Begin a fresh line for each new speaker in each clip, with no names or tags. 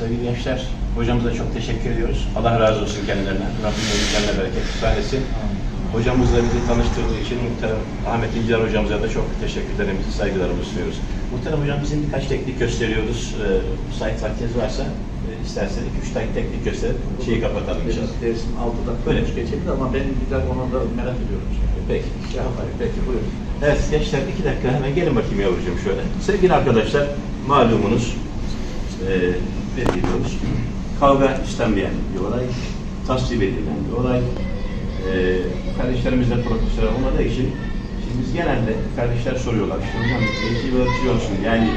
sevgili gençler, hocamıza çok teşekkür ediyoruz. Allah razı olsun kendilerinden. Rabbim önlerine bereket versin. Hocamızla bizi tanıştırdığı için muhterem Ahmet İlgiler hocamıza da çok teşekkürlerimizi, saygılarımızı sunuyoruz. Muhterem hocam bizim birkaç teknik gösteriyoruz. Ee, müsait vaktiniz varsa e, isterseniz üç tane teknik gösterip şeyi kapatalım inşallah.
dersin 6 dakika
Öyle.
geçebilir ama benim bir dakika onu da merak ediyorum.
Peki.
Şey yapayım. Peki buyurun.
Evet gençler iki dakika hemen gelin bakayım yavrucuğum şöyle. Sevgili arkadaşlar malumunuz e, ne diyoruz? Kavga istenmeyen bir olay, tasvip edilen bir olay. E, kardeşlerimiz de profesyonel olmadığı için şimdi biz genelde kardeşler soruyorlar işte hocam eğitim ölçüyorsun yani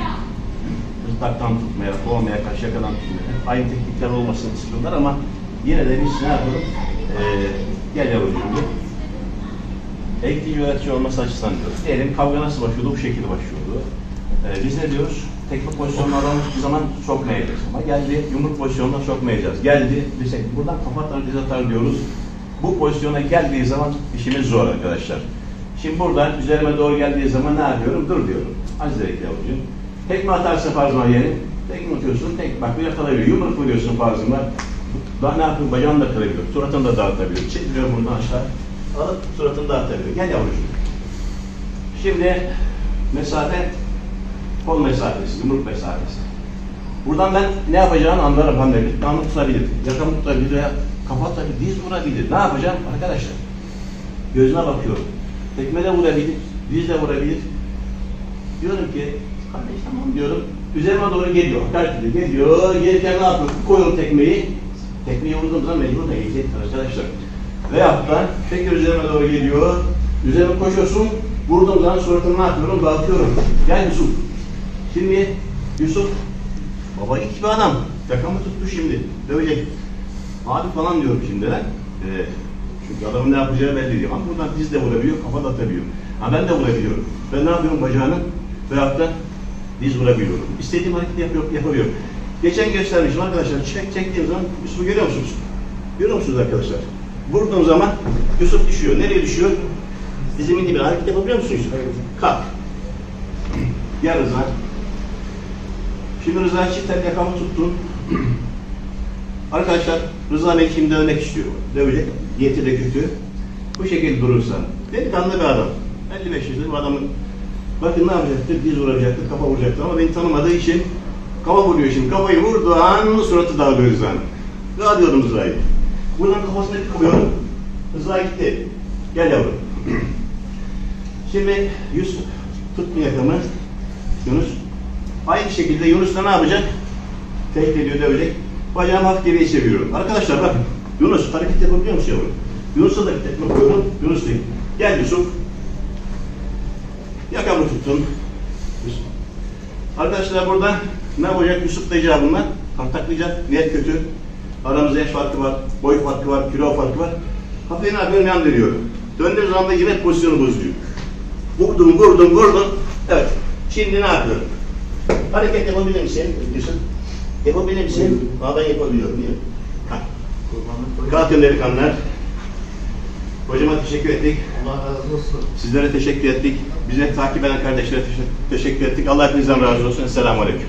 ıslaktan tutmaya, kovmaya, kaşyakadan tutmaya hep aynı teknikler olmasını istiyorlar ama yine de biz ne yapalım? E, gel yavrucuğum gel. Eğitici öğretici olması açısından diyoruz. Diyelim kavga nasıl başlıyordu? Bu şekilde başlıyordu. Ee, biz ne diyoruz? Tekme pozisyonuna adam hiçbir zaman sokmayacağız. Ama geldi yumruk pozisyonuna sokmayacağız. Geldi desek buradan kafa atar, diz atar diyoruz. Bu pozisyona geldiği zaman işimiz zor arkadaşlar. Şimdi buradan üzerime doğru geldiği zaman ne yapıyorum? Dur diyorum. Azizlik yavrucuğum. Tekme atarsa farzıma yerim. Tekme atıyorsun, tek bak bir yakalayabiliyor. Yumruk vuruyorsun farzıma. Daha ne yapıyor? Bacağını da kırabiliyor. Suratını da dağıtabiliyor. Çekiliyor buradan aşağı. Alıp suratını dağıtabiliyor. Gel yavrucuğum. Şimdi mesafe kol mesafesi, yumruk mesafesi. Buradan ben ne yapacağını anlarım hamleyi. Damı tutabilir, yakamı tutabilir veya kafa tutabilir, diz vurabilir. Ne yapacağım arkadaşlar? Gözüne bakıyorum. Tekme de vurabilir, diz de vurabilir. Diyorum ki, kardeş tamam diyorum. Üzerime doğru geliyor, hakaret ediyor. Geliyor, gelirken ne yapıyorum? Koyuyorum tekmeyi. Tekmeyi vurduğum zaman mecbur da eğitim arkadaşlar. Veyahut da tekrar üzerime doğru geliyor. Üzerime koşuyorsun. Vurduğum zaman suratını ne yapıyorum? Dağıtıyorum. Gel Yusuf. Şimdi Yusuf baba ilk bir adam. Yakamı tuttu şimdi. Dövecek. Abi falan diyorum şimdi lan. Ee, çünkü adamın ne yapacağı belli değil. Ama buradan diz de vurabiliyor, kafa da atabiliyor. Ha ben de vurabiliyorum. Ben ne yapıyorum bacağını? Veyahut da diz vurabiliyorum. İstediğim hareketi yapıyor, yapabiliyorum. Geçen göstermişim arkadaşlar. Çek, çektiğim zaman Yusuf'u görüyor musunuz? Görüyor musunuz arkadaşlar? Vurduğum zaman Yusuf düşüyor. Nereye düşüyor? Dizimin dibine hareket yapabiliyor musunuz? Kalk. Gel Rıza. Şimdi Rıza çiftten yakamı tuttun. Arkadaşlar Rıza Bey şimdi dövmek istiyor. Dövecek. Niyeti de kötü. Bu şekilde durursa. Delikanlı bir adam. 55 yaşında bir adamın bakın ne yapacaktı? Diz vuracaktı, kafa vuracaktı ama beni tanımadığı için kafa vuruyor şimdi. Kafayı vurduğu an suratı dağılıyor Rıza'nın. Rıza diyorum Rıza'yı. Buradan kafasına bir koyuyorum. Rıza gitti. Gel yavrum. Şimdi Yusuf tut bir yakamı. Yunus. Aynı şekilde Yunus da ne yapacak? Tehdit ediyor, dövecek. Bacağımı hafif geriye çeviriyorum. Arkadaşlar bakın. Yunus hareket yapabiliyor musun yavrum? Yunus'a da tekme koyuyorum. Yunus değil. Gel Yusuf. Yakamı tuttun. Arkadaşlar burada ne yapacak? Yusuf da icabından kontaklayacak. Niyet kötü. Aramızda yaş farkı var, boy farkı var, kilo farkı var. Kafayı ne yapıyorum? Yan dönüyorum. Döndüğüm zaman da yine pozisyonu bozuyor. Vurdum, vurdum, vurdum. Evet. Şimdi ne yapıyorum? Hareket yapabilir misin? Yusuf. Yapabilir misin? Aa ben yapabiliyorum diyor. Kalk. Kalkın delikanlılar. Hocama teşekkür ettik.
Allah razı olsun.
Sizlere teşekkür ettik. Bize takip eden kardeşlere teşekkür ettik. Allah hepinizden razı olsun. Esselamu Aleyküm.